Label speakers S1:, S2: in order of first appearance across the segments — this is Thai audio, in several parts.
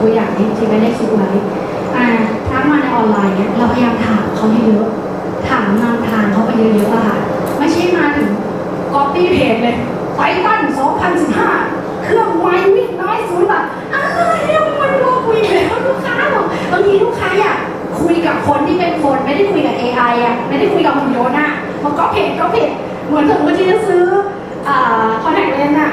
S1: ตัวอย่างที่ที่ไม่ได้คิดไว้อ่าทักมาในออนไลน์เนี่ยเราพยายามถามเขาเยอะๆถามนำทางเขาไปเยอะๆอะค่ะไม่ใช่มาถึง copy paste เลยไฟตัน2015 เครื่องไววิ่งน้อยศูนย์แบบอะไรเนี่ยมันรอคุยแล้วลูกค้าบอกบางทีลูกค้าอยากคุยกับคนที่เป็นคนไม่ได้คุยกับ AI อะไม่ได้คุยกับหุ่นยนต์อะมันก็เพจก็เพจเหมือนสมมติที่จะซื้อคอนแทคเลนส์อะ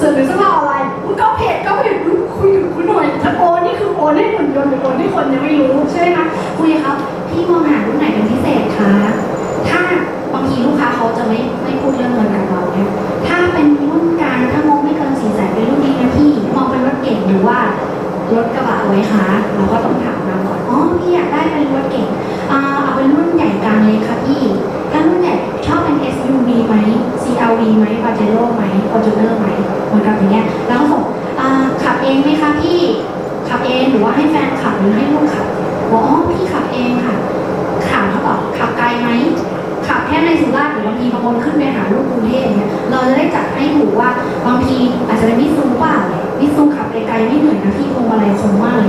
S1: สื่อหรือสื้อผ้าออนไลน์มันก็เพจก็เพจ คุยกับคุณหน่อยถ้าโอนนี่คือโอนให้หุ่นยนต์หรือโอนให้คนยังไม่รู้ใช่ไหมคะคุยครับพี่มองหารุ่นไหนเป็นพิเศษคะถ้าบางทีลูกค้าเขาจะไม่ไม่พูดเรื่องเงินกับเราเนี่ยถ้าเป็นรุ่นกลางถ้างบไม่เกินสี่แสนเป็นรุ่นนี้นะพี่มองเป็นรถเก่งหรือว่ารถกระบะไว้คะเราก็ต้องถามนำก่อนอ๋อพี่อยากได้เป็นรถเก่งอ่าเอาเป็นรุ่นใหญ่กลางเลยค่ะพี่ถ้ารุ่นใหญ่ชอบเป็น SUV ไหม CRV ไหม Pajero ไหม Fortuner ไหมเหมือนกับอย่างเงี้ยแล้ว องไหมคะพี่ขับเองหรือว่าให้แฟนขับหรือให้ลูกขับบอกอ๋อพี่ขับเองค่ะถามเขาต่อขับไกลไหมขับแค่ในสุราษฎร์หรือบางทีบางคนขึ้นไปหาลูกกรุงเทพเนี่ยเราจะได้จัดให้ถูกว่าบางทีอาจจะเป็นมิซูเปล่ามิซูขับไกลๆไม่เหนื่อยนะพี่พวงอะไรคงมาก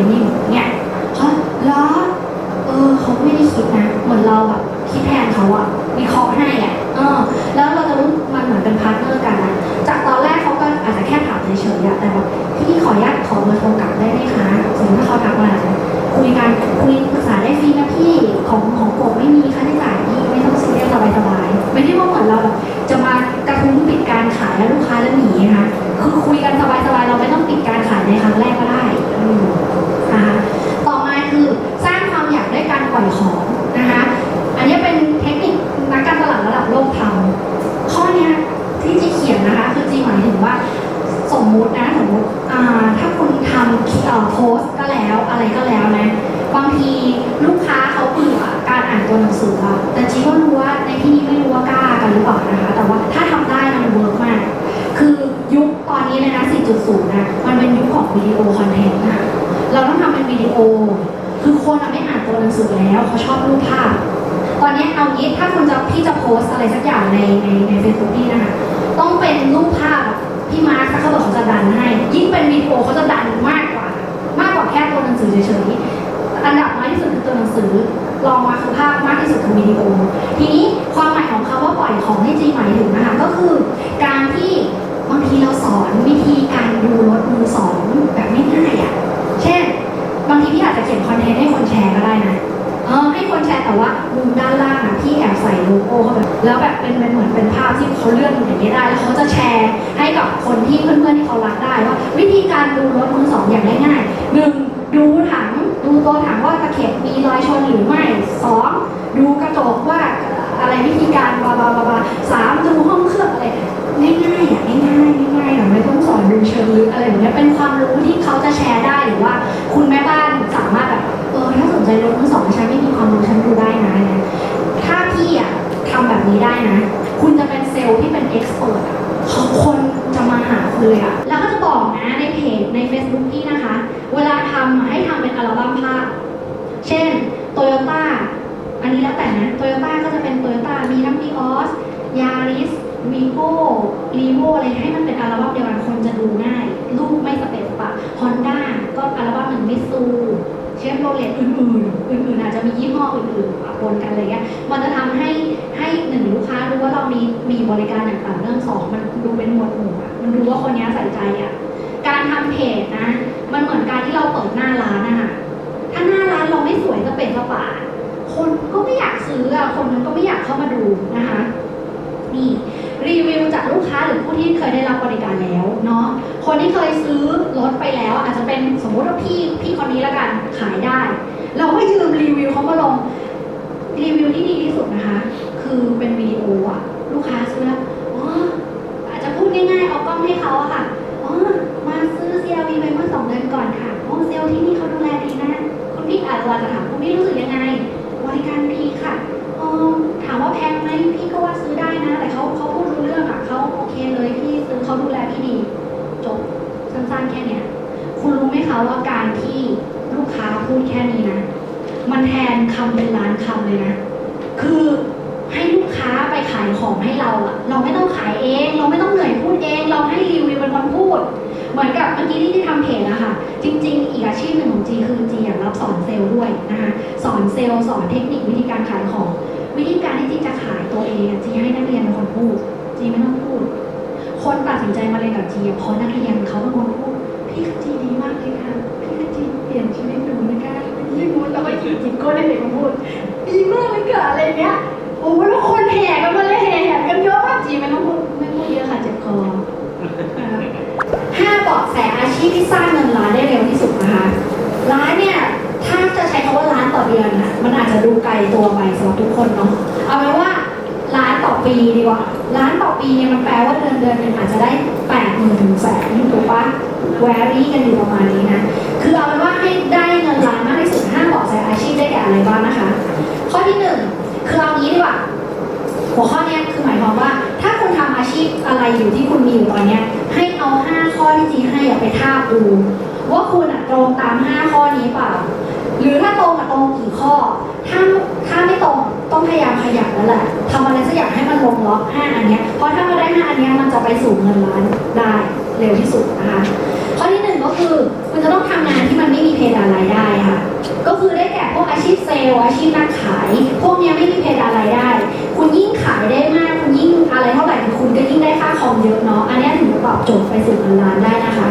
S1: ออนุญาตขอเบอร์โทรกลับได้ไหมคะสมมติถ้าเขาทักมาคุยกันคุยปรึกษาได้ฟรีนะพี่ของของกบไม่มีค่าใช้จ่ายพี่ไม่ต้องซีเรียสสบายๆไม่ได้ว่าเหมือนเราแบบจะมากระทุ้งปิดการขายแล้วลูกค้าแล้วหนีนะคะคือคุยกันสบายๆเราไม่ต้องปิดการ คือยุคตอนนี้เลยนะ 4.0 นะ มันเป็นยุคของวิดีโอคอนเทนต์นะเราต้องทำเป็นวิดีโอ คือคนอะไม่อ่านตัวหนังสือแล้วเขาชอบรูปภาพ ตอนนี้เอางี้ถ้าคุณจะพี่จะโพสอะไรสักอย่างในในในเฟซบุ๊กพี่นะคะต้องเป็นรูปภาพพี่มาร์คเขาบอกเขาจะดันให้ ยิ่งเป็นวิดีโอเขาจะดันมากกว่า มากกว่าแค่ตัวหนังสือเฉยๆอันดับน้อยที่สุดคือตัวหนังสือรองมาคือภาพมากที่สุดคือวิดีโอ ทีนี้ความหมายของคำว่าปล่อยของที่จีหมายถึงนะคะก็คือ การที่ อนวิธีการดูรถมือสองแบบไม่ง่ายๆอะ เช่น บางทีพี่อาจจะเขียนคอนเทนต์ให้คนแชร์ก็ได้นะเออให้คนแชร์แต่ว่ามุมด้านล่างอะพี่แอบใส่โลโก้เข้าไปแล้วแบบเป็นเหมือนเป็นภาพที่เขาเลื่อนอย่างนี้ได้ แล้วเขาจะแชร์ให้กับคนที่เพื่อนๆที่เขารักได้ว่าวิธีการดูรถมือสองอย่างง่ายๆหนึ่งดูถังดูตัวถังว่าตะเข็บมีรอยชนหรือไม่สองดูกระจกว่าอะไรวิธีการบาบลาบลาบลาสามดู บั้มภาพเช่นโตโยต้าอันนี้แล้วแต่นะโตโยต้าก็จะเป็นโตโยต้ามีทั้ง v ีออสยาริสวีโก้รีโวอะไรให้มันเป็นอัลบั้มเดียวกันคนจะดูง่าย รูปไม่สเปซปะฮอนด้าก็อัลบั้มหนึ่งมิซูเชฟโรเลตอื่นๆ อื่นๆ อาจจะมียี่ห้ออื่นๆปะปนกันอะไรเงี้ย มันจะทำให้ให้หนึ่งลูกค้ารู้ว่าเรามีมีบริการอย่างต่อเนื่องสองมันดูเป็นหมวดหมู่อะมันรู้ว่าคนนี้ใส่ใจอะการทำเพจนะ มันเหมือนการที่เราเปิดหน้าร้านนะคะ ถ้าหน้าร้านเราไม่สวยสเปซสปะคนก็ไม่อยากซื้ออะคนมันก็ไม่อยากเข้ามาดูนะคะนี่รีวิวจากลูกค้าหรือผู้ที่เคยได้รับบริการแล้วเนาะคนที่เคยซื้อรถไปแล้ว อาจจะเป็นสมมุติว่าพี่พี่คนนี้ละกันขายได้ เราก็ยืมรีวิวเขามาลงรีวิวที่ดีที่สุดนะคะ คือเป็นวิดีโออะลูกค้าซื้อแล้ว คะว่าการที่ลูกค้าพูดแค่นี้นะ มันแทนคำเป็นล้านคำเลยนะ คือให้ลูกค้าไปขายของให้เราอะเราไม่ต้องขายเอง เราไม่ต้องเหนื่อยพูดเอง เราให้รีวิวเป็นคนพูด เหมือนกับเมื่อกี้ที่ที่ทำเพจอะค่ะจริง ๆ อีกอาชีพหนึ่งของจีคือจีอยากรับสอนเซลล์ด้วยนะคะ สอนเซลล์สอนเทคนิควิธีการขายของ วิธีการที่จีจะขายตัวเองจีให้นักเรียนเป็นคนพูด จีไม่ต้องพูด คนตัดสินใจมาเรียนกับจีเพราะนักเรียนเขาเป็นคนพูด พี่คจีดีมากเลยค่ะพี่คจีเปลี่ยนชีวิตหนูนะคะยิ่งพูดแล้วก็จีบจีบก็ได้เด็กมาพูดดีมากเลยค่ะอะไรเงี้ยโอ้โหแล้วคนแห่กันมาเลยแห่แห่กันเยอะมากจีไม่ต้องพูดไม่พูดเยอะค่ะเจ็บคออ่าห้าเบาะแสอาชีพที่สร้างเงินล้านได้เร็วที่สุดนะคะร้านเนี่ยถ้าจะใช้คำว่าล้านต่อเดือนน่ะมันอาจจะดูไกลตัวไปสำหรับทุกคนเนาะเอาเป็นว่าล้านต่อปีดีกว่าล้านต่อปีเนี่ยมันแปลว่าเดือนเดือนหนึงอาจจะได้แปดหมื่นถึงแสนถูกปะ แวรี่กันอยู่ประมาณนี้นะ คือเอาเป็นว่าให้ได้เงินล้านมากที่สุดห้าเบาะแสอาชีพได้แก่อะไรบ้างนะคะ ข้อที่หนึ่งคือเอางี้ดีกว่า หัวข้อนี้คือหมายความว่า ถ้าคุณทำอาชีพอะไรอยู่ที่คุณมีอยู่ตอนเนี้ย ให้เอา5ข้อที่จีให้อะไปทาดูว่าคุณอะตรงตาม5ข้อนี้เปล่า หรือถ้าตรงอะตรงกี่ข้อ ถ้าถ้าไม่ตรงต้องพยายามขยับแล้วแหละทำอะไรสักอย่างให้มันลงล็อก5อันเนี้ยเพราะถ้ามาได้5อันเนี้ยมันจะไปสู่เงินล้านได้เร็วที่สุดนะคะ คือคุณจะต้องทำงานที่มันไม่มีเพดานรายได้ค่ะ ก็คือได้แก่พวกอาชีพเซลล์อาชีพนักขาย พวกเนี้ยไม่มีเพดานรายได้ คุณยิ่งขายได้มาก คุณยิ่งอะไรเท่าไหร่คุณก็ยิ่งได้ค่าคอมเยอะเนาะ อันนี้ถึงจะตอบโจทย์ไปสู่เงินล้านได้นะคะ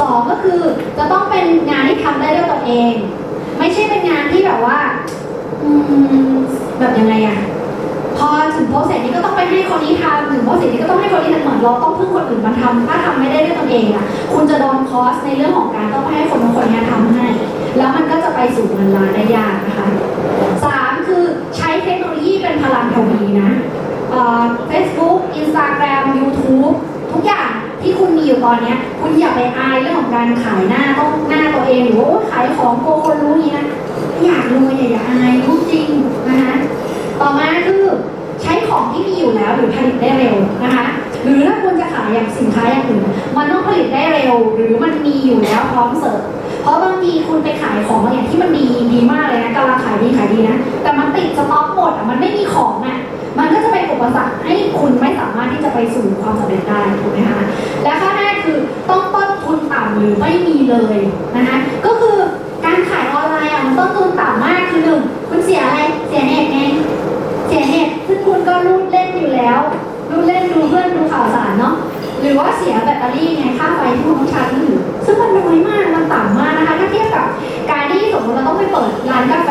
S1: สองก็คือจะต้องเป็นงานที่ทำได้ด้วยตัวเอง ไม่ใช่เป็นงานที่แบบว่าอืมแบบยังไงอะ พอถึงโปรเซสนี้ก็ต้องไปให้คนนี้ทำถึงโปรเซสนี้ก็ต้องให้คนนี้ทำเหมือนเราต้องพึ่งคนอื่นมาทำถ้าทำไม่ได้ด้วยตนเองอะคุณจะโดนคอสในเรื่องของการต้องไปให้คนบางคนนี้ทำให้ แล้วมันก็จะไปสู่เงินล้านได้ยากนะคะสามคือใช้เทคโนโลยีเป็นพลังทวีนะเอ่อ Facebook Instagram YouTube ทุกอย่างที่คุณมีอยู่ตอนเนี้ยคุณอย่าไปอายเรื่องของการขายหน้าต้องหน้าตัวเองหรือว่าขายของโกคนรู้นี้นะอยากรวยอย่าอย่าอายรู้จริง ต่อมาคือใช้ของที่มีอยู่แล้วหรือผลิตได้เร็วนะคะ หรือถ้าคุณจะขายอย่างสินค้าอย่างอื่นมันต้องผลิตได้เร็ว หรือมันมีอยู่แล้วพร้อมเสิร์ฟเพราะบางทีคุณไปขายของบางอย่างที่มันดีดีมากเลยนะกำลังขายดีขายดีนะ แต่มันติดสต็อกหมดอะมันไม่มีของอะมันก็จะเป็นอุปสรรคให้คุณไม่สามารถที่จะไปสู่ความสำเร็จได้ถูกไหมคะและข้อแรกคือต้องต้นทุนต่ำหรือไม่มีเลยนะคะก็คือการขายออนไลน์อะมันต้นทุนต่ำมากคือหนึ่งคุณเสียอะไรเสียเน็ตไง สารเนาะหรือว่าเสียแบตเตอรี่ไงค่าไฟที่คุณต้องใช้อยู่ซึ่งมันน้อยมากมันต่ำมากนะคะถ้าเทียบกับการที่สมมติเราต้องไปเปิดร้านกาแฟ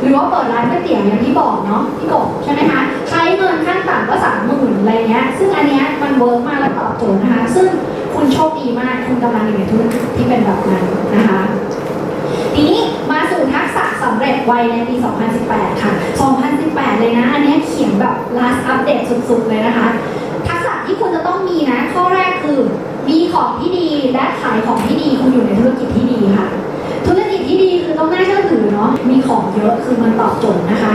S1: หรือว่าเปิดร้านก๋วยเตี๋ยวอย่างที่บอกเนาะพี่บกใช่ไหมคะใช้เงินขั้นต่ำก็สามหมื่นอะไรเงี้ยซึ่งอันเนี้ยมันเวิร์กมากและตอบโจทย์นะคะ ซึ่งคุณโชคดีมากคุณกำลังอยู่ในธุรกิจที่เป็นแบบนั้นนะคะทีนี้มาสู่ทักษะสำเร็จไวในปี 2018 ค่ะ 2018 เลยนะ อันนี้เขียนแบบ last update สุดๆ เลยนะคะ ต้องมีนะ ข้อแรกคือ มีของที่ดีและขายของที่ดีคุณอยู่ในธุรกิจที่ดีค่ะ ธุรกิจที่ดีคือต้องน่าเชื่อถือเนาะมีของเยอะคือมันตอบโจทย์นะคะ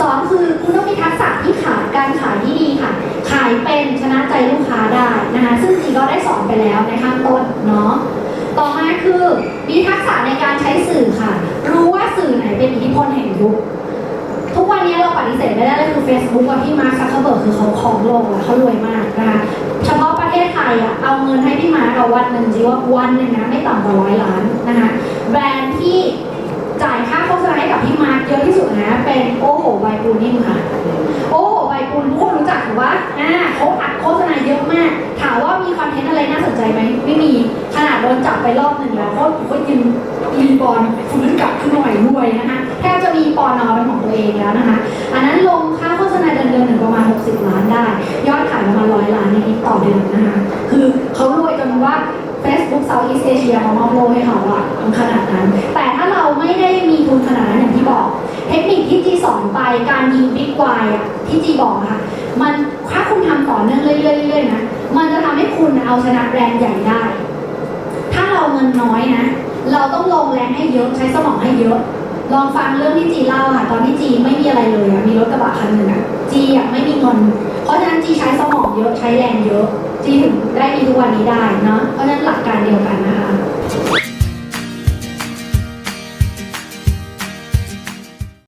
S1: สองคือคุณต้องมีทักษะที่ขายการขายที่ดีค่ะ ขายเป็นชนะใจลูกค้าได้นะคะซึ่งจีก็ได้สอนไปแล้วในข้างต้นเนาะต่อมาคือมีทักษะในการใช้สื่อค่ะ รู้ว่าสื่อไหนเป็นอิทธิพลแห่งยุค ไม่ได้เลยคือ Facebook กับพี่มาร์คซักเคเบิร์กคือเขาครองโลกแล้วเขารวยมากนะคะเฉพาะประเทศไทยอะเอาเงินให้พี่มาร์คเอาวันหนึ่งจีว่าวันหนึ่งนะไม่ต่ำกว่าร้อยล้านนะคะแบรนด์ที่จ่ายค่าโฆษณาให้กับพี่มาร์คเยอะที่สุดนะเป็นโอ้โหไบปูนิ่มค่ะโอ้โหไบปูนทุกคนรู้จักหรือว่าอ่าเขาอัดโฆษณาเยอะมาก ถามว่ามีคอนเทนต์อะไรน่าสนใจไหมไม่มีขนาดโดนจับไปรอบหนึ่งแล้วก็ก็ยืนรีบอลฟื้นกลับขึ้นมาใหม่รวยนะคะแทบจะมีปอนอเป็นของตัวเองแล้วนะคะ อันนั้นลงค่าโฆษณาเดือนเดือนหนึ่งประมาณ 60 ล้านได้ ยอดขายประมาณร้อยล้านในิดๆต่อเดือนนะคะ คือเขารวยจนว่า Facebook Southeast Asia มามอบโลให้เขาอะขนาดนั้น แต่ถ้าเราไม่ได้มีทุนขนาดนั้นอย่างที่บอก เทคนิคที่จีสอนไปการยิงบิ๊กไวอะที่จีบอกค่ะ มันถ้าคุณทำต่อเนื่องเรื่อยๆเรื่อยๆนะ มันจะทำให้คุณเอาชนะแบรนด์ใหญ่ได้ ถ้าเราเงินน้อยนะ เราต้องลงแรงให้เยอะใช้สมองให้เยอะ ลองฟังเรื่องที่จีเล่าค่ะ ตอนที่จีไม่มีอะไรเลยอะมีรถกระบะคันหนึ่งอะจีอะไม่มีเงิน เพราะฉะนั้นจีใช้สมองเยอะใช้แรงเยอะ จีถึงได้มีทุกวันนี้ได้เนาะเพราะฉะนั้นหลักการเดียวกันนะคะ